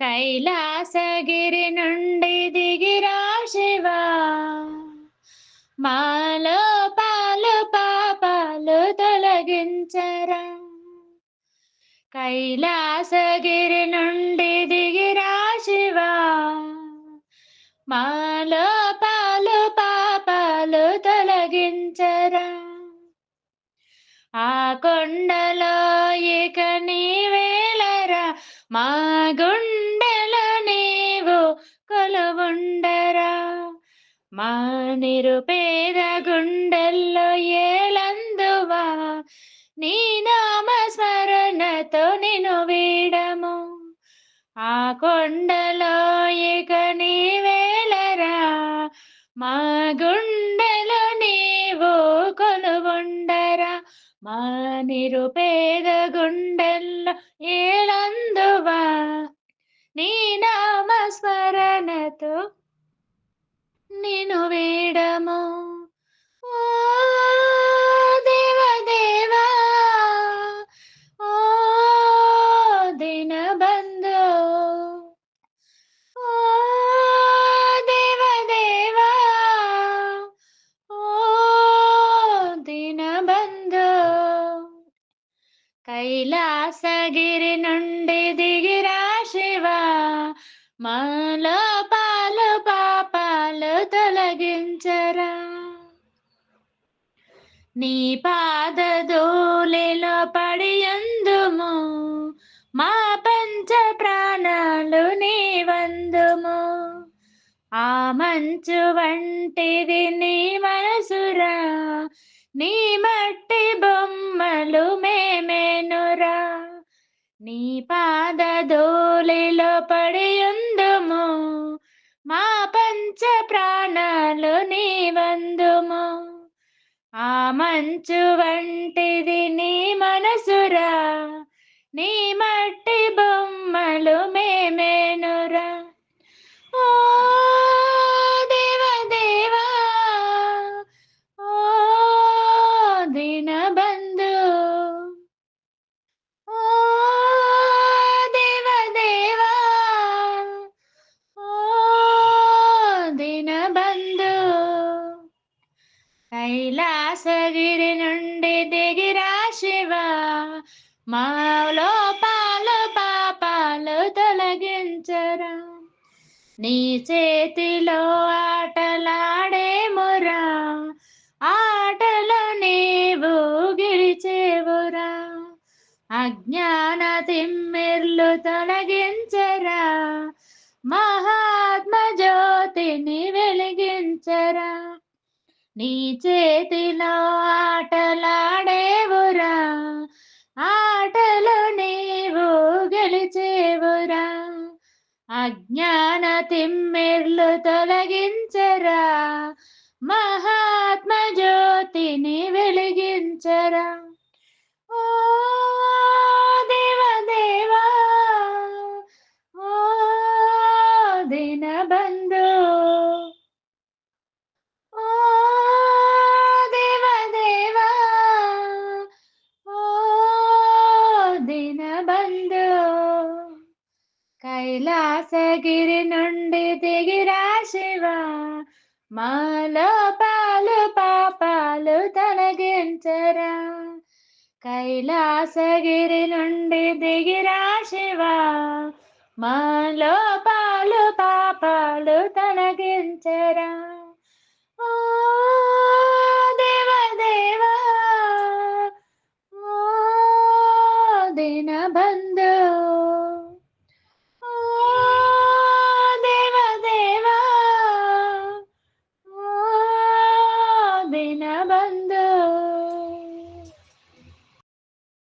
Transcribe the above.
కైలాసగిరి నుండి దిగిరా శివా. మాలో పాలు పాపాలు తొలగించరా. కైలాసగిరి నుండి దిగిరా శివా. మాలో పాలు పాపాలు తొలగించరా. ఆ కొండలో ఇక నీవేలరా. మా కొలువుండరా మా నిరుపేద గుండెల్లో ఏలందువా నీ నామ స్మరణతో నిన్ను వీడము. ఆ కొండలో ఇక నీవేలరా మా గుండెలో నీవు కొలువుండరా మా నిరుపేద గుండెల్లో ఏలందువా నీ స్మరణతో నిన్ను వేడము. ఓ దేవ ఓ దినబంధు. ఓ దేవ ఓ దినబంధు. కైలాసగిరి నుండి దిగిరా మాల పాల పాపాలు తొలగించరా. నీ పాద దోలిలో పడి అందుము మా పంచ ప్రాణాలు నీ వందుము. ఆ మంచు వంటిది నీ మనసురా. నీ మట్టి బొమ్మలు మేమేనురా నీ పాద దోలిలో పడియుందుము మా పంచ ప్రాణాలు నీ వందుము ఆ మంచు వంటిది నీ మనసురా నీ వ్యాసగిరి నుండి దిగిరా శివా. మాలో పాలు పాపాలు తొలగించరా. నీ చేతిలో ఆటలాడేమురా ఆటలు నీవు గెలిచేవురా. అజ్ఞాన తిమ్మిర్లు తొలగించరా. మహా నీ చేతిలో ఆటలాడేవురా ఆటలో నీవు గెలిచేవురా? అజ్ఞాన తిమ్మిర్లు తొలగించరా? కైలాసగిరి నుండి దిగిరా శివ. మాలో పాలు పాపాలు తొలగించరా. కైలాసగిరి నుండి దిగిరా శివ. మాలో పాలు పాపాలు తొలగించరా.